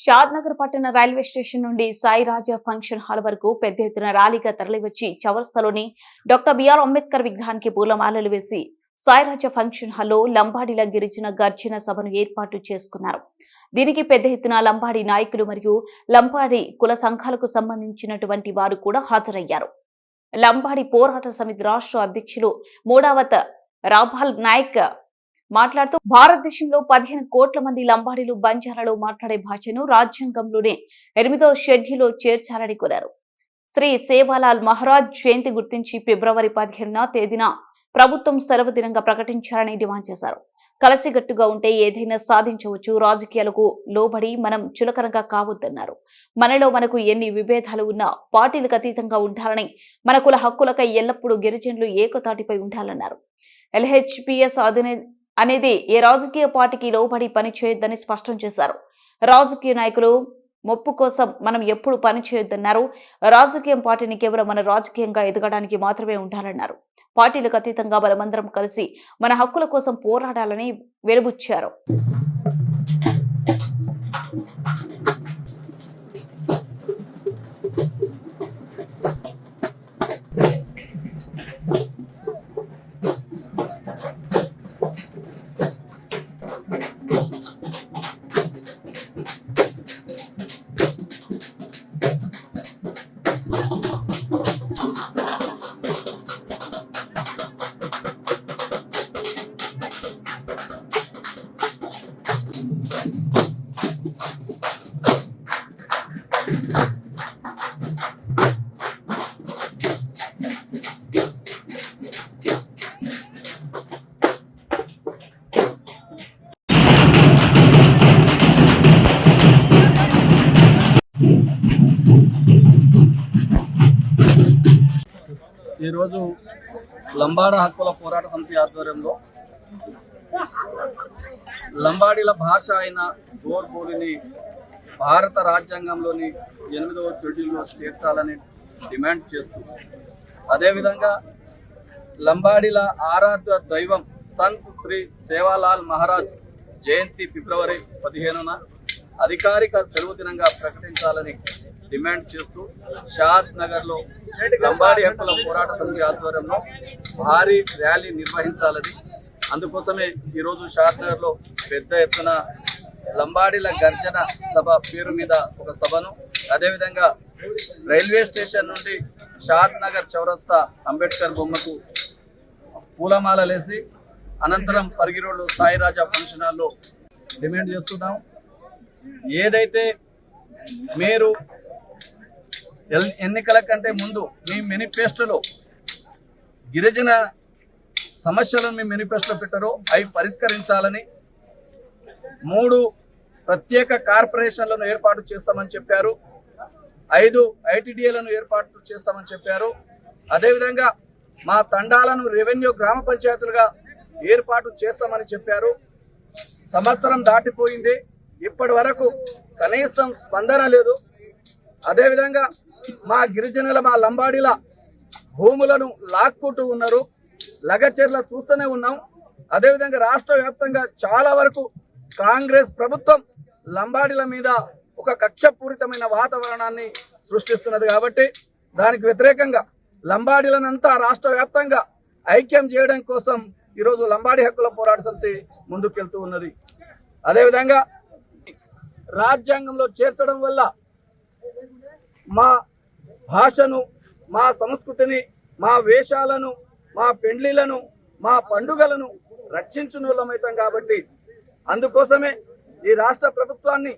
షాద్నగర్ పట్టణ railway station నుండి సాయిరాజా function hall వరకు పెద్ద ఎత్తున ర్యాలీగా తరలివచ్చి చవర్సలోని డాక్టర్ బిఆర్ అంబేద్కర్ విగ్రహానికి పూలమాలలు వేసి సాయిరాజా ఫంక్షన్ హాల్లో లంబాడీల గిరిజన గర్జన సభను ఏర్పాటు చేసుకున్నారు. దీనికి పెద్ద ఎత్తున లంబాడి నాయకులు మరియు లంబాడి కుల సంఘాలకు సంబంధించినటువంటి వారు కూడా హాజరయ్యారు. లంబాడి పోరాట సమితి రాష్ట్ర అధ్యక్షులు మూడావత రాభాల్ నాయక్ మాట్లాడుతూ భారతదేశంలో పదిహేను కోట్ల మంది లంబాడీలు బంజారాలో మాట్లాడే భాషను రాజ్యాంగంలోనే ఎనిమిదో షెడ్యూల్లో చేర్చాలని కోరారు. శ్రీ సేవాలాల్ మహారాజ్ జయంతి గుర్తించి ఫిబ్రవరి పదిహేనున తేదీన ప్రభుత్వం సెలవు దినంగా ప్రకటించాలని డిమాండ్ చేశారు. కలిసిగట్టుగా ఉంటే ఏదైనా సాధించవచ్చు రాజకీయాలకు లోబడి మనం చులకనగా కావద్దన్నారు. మనలో మనకు ఎన్ని విభేదాలు ఉన్నా పార్టీలకు అతీతంగా ఉండాలని మన కుల హక్కులకై ఎల్లప్పుడూ గిరిజనులు ఏకతాటిపై ఉండాలన్నారు. ఎల్హెచ్పిఎస్ అధినే అనేది ఏ రాజకీయ పార్టీకి లోబడి పని చేయొద్దని స్పష్టం చేశారు. రాజకీయ నాయకులు మొప్పు కోసం మనం ఎప్పుడు పని చేయొద్దన్నారు. రాజకీయం పార్టీని కేవలం మన రాజకీయంగా ఎదగడానికి మాత్రమే ఉండాలన్నారు. పార్టీలకు అతీతంగా మనమందరం కలిసి మన హక్కుల కోసం పోరాడాలని వెలుబుచ్చారు. ఈరోజు లంబాడ హక్కుల పోరాట సమితి ఆధ్వర్యంలో లంబాడీల భాష అయిన గోర్బోలిని భారత రాజ్యాంగంలోని ఎనిమిదవ షెడ్యూల్లో చేర్చాలని డిమాండ్ చేస్తూ అదేవిధంగా లంబాడీల ఆరాధ్య దైవం సంత్ శ్రీ సేవాలాల్ మహారాజ్ జయంతి ఫిబ్రవరి పదిహేనున అధికారిక సెలవు దినంగా ప్రకటించాలని డిమాండ్ చేస్తూ షాద్ నగర్లో లంబాడి హక్కుల పోరాట సమితి ఆధ్వర్యంలో భారీ ర్యాలీ నిర్వహించాలని. అందుకోసమే ఈరోజు షాద్ నగర్లో పెద్ద ఎత్తున లంబాడీల గర్జన సభ పేరు మీద ఒక సభను అదేవిధంగా రైల్వే స్టేషన్ నుండి షాద్ నగర్ చౌరస్తా అంబేద్కర్ బొమ్మకు పూలమాలలేసి అనంతరం పరిగిరోడ్లు సాయిరాజా ఫంక్షన్ హాల్లో డిమాండ్ చేస్తున్నాం. ఏదైతే మీరు ఎన్నికల కంటే ముందు మీ మేనిఫెస్టోలో గిరిజన సమస్యలను మీ మేనిఫెస్టోలో పెట్టారో అవి పరిష్కరించాలని మూడు ప్రత్యేక కార్పొరేషన్లను ఏర్పాటు చేస్తామని చెప్పారు. ఐదు ఐటీడీఏలను ఏర్పాటు చేస్తామని చెప్పారు. అదేవిధంగా మా తండాలను రెవెన్యూ గ్రామ పంచాయతీలుగా ఏర్పాటు చేస్తామని చెప్పారు. సంవత్సరం దాటిపోయింది. ఇప్పటి వరకు కనీసం స్పందన లేదు. అదేవిధంగా మా గిరిజనుల మా లంబాడీల భూములను లాక్కుంటూ ఉన్నారు. లగచర్ల చూస్తూనే ఉన్నాం. అదేవిధంగా రాష్ట్ర వ్యాప్తంగా చాలా వరకు కాంగ్రెస్ ప్రభుత్వం లంబాడీల మీద ఒక కక్షపూరితమైన వాతావరణాన్ని సృష్టిస్తున్నది కాబట్టి దానికి వ్యతిరేకంగా లంబాడీలనంతా రాష్ట్ర వ్యాప్తంగా ఐక్యం చేయడం కోసం ఈరోజు లంబాడీ హక్కుల పోరాట సమితి ముందుకెళ్తూ ఉన్నది. అదేవిధంగా రాజ్యాంగంలో చేర్చడం వల్ల మా భాషను మా సంస్కృతిని మా వేషాలను మా పెండ్లిలను మా పండుగలను రక్షించున్నోళ్ళమవుతాం కాబట్టి అందుకోసమే ఈ రాష్ట్ర ప్రభుత్వాన్ని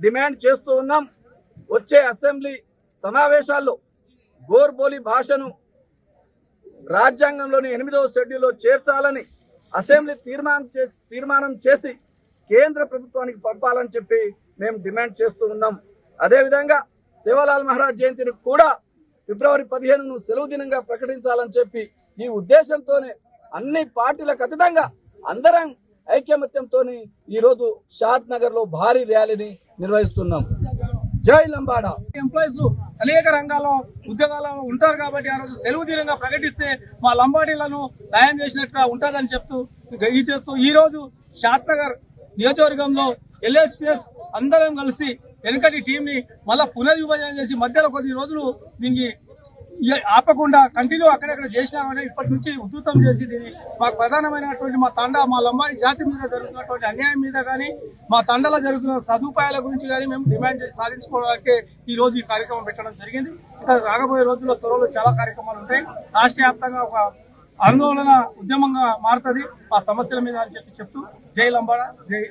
డిమాండ్ చేస్తూ ఉన్నాం. వచ్చే అసెంబ్లీ సమావేశాల్లో గోర్బోలి భాషను రాజ్యాంగంలోని ఎనిమిదవ షెడ్యూల్లో చేర్చాలని అసెంబ్లీ తీర్మానం చేసి తీర్మానం చేసి కేంద్ర ప్రభుత్వానికి పంపాలని చెప్పి మేము డిమాండ్ చేస్తూ ఉన్నాం. అదేవిధంగా శివలాల్ మహారాజ్ జయంతిని కూడా ఫిబ్రవరి పదిహేనును సెలవు దినంగా ప్రకటించాలని చెప్పి ఈ ఉద్దేశంతోనే అన్ని పార్టీలకు అతీతంగా అందరం ఐక్యమత్యంతో ఈరోజు షాద్ నగర్లో భారీ ర్యాలీని నిర్వహిస్తున్నాం. జై లంబాడా. ఎంప్లాయీస్ అనేక రంగాల్లో ఉద్యోగాలలో ఉంటారు కాబట్టి ఆ రోజు సెలవు దినంగా ప్రకటిస్తే మా లంబాడీలను న్యాయం చేసినట్టుగా ఉంటుందని చెప్తూ ఇక ఈ చేస్తూ ఈరోజు షాద్ షాద్నగర్ నియోజకవర్గంలో ఎల్హెచ్పిఎస్ అందరం కలిసి వెనుకటి టీంని మళ్ళీ పునర్విభజన చేసి మధ్యలో కొద్ది రోజులు దీనికి ఆపకుండా కంటిన్యూ అక్కడక్కడ చేసినామని ఇప్పటి నుంచి ఉధృతం చేసి దీన్ని మాకు ప్రధానమైనటువంటి మా తండ మా లంబాడి జాతి మీద జరుగుతున్నటువంటి అన్యాయం మీద కానీ మా తండలో జరుగుతున్న సదుపాయాల గురించి కానీ మేము డిమాండ్ చేసి సాధించుకోవడానికి ఈ రోజు ఈ కార్యక్రమం పెట్టడం జరిగింది. ఇంకా రాబోయే రోజుల్లో త్వరలో చాలా కార్యక్రమాలు ఉంటాయి. రాష్ట్ర వ్యాప్తంగా ఒక ఆందోళన ఉద్యమంగా మారుతుంది. ఆ సమస్యల మీద అని చెప్పి చెప్తూ జై లంబాడ జై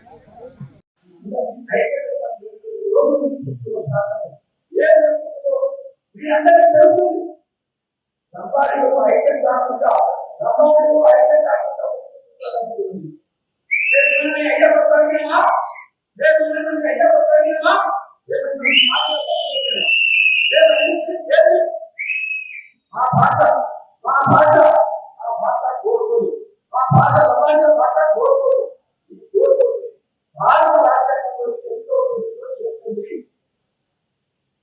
రేపు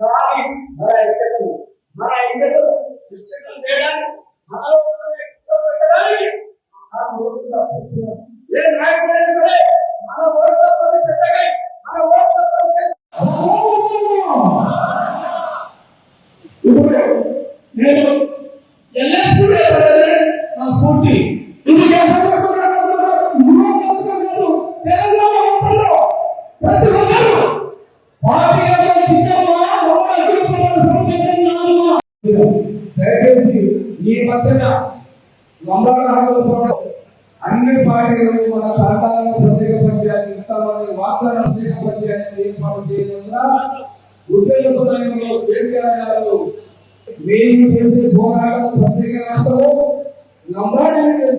కానీ కానీ మన ఐక్యతలు మన ఈ మధ్యన లంబాడ అన్ని పార్టీలు మన ప్రాంతాలను ప్రత్యేక పంచాయతీ ఇస్తామని వాగ్దానం ప్రత్యేక పంచాయతీ ఏర్పాటు చేయడం ఉద్యోగ సమయంలో కేసీఆర్ గారు మేము చేసే పోరాటం ప్రత్యేక రాష్ట్రము. లంబాడీలు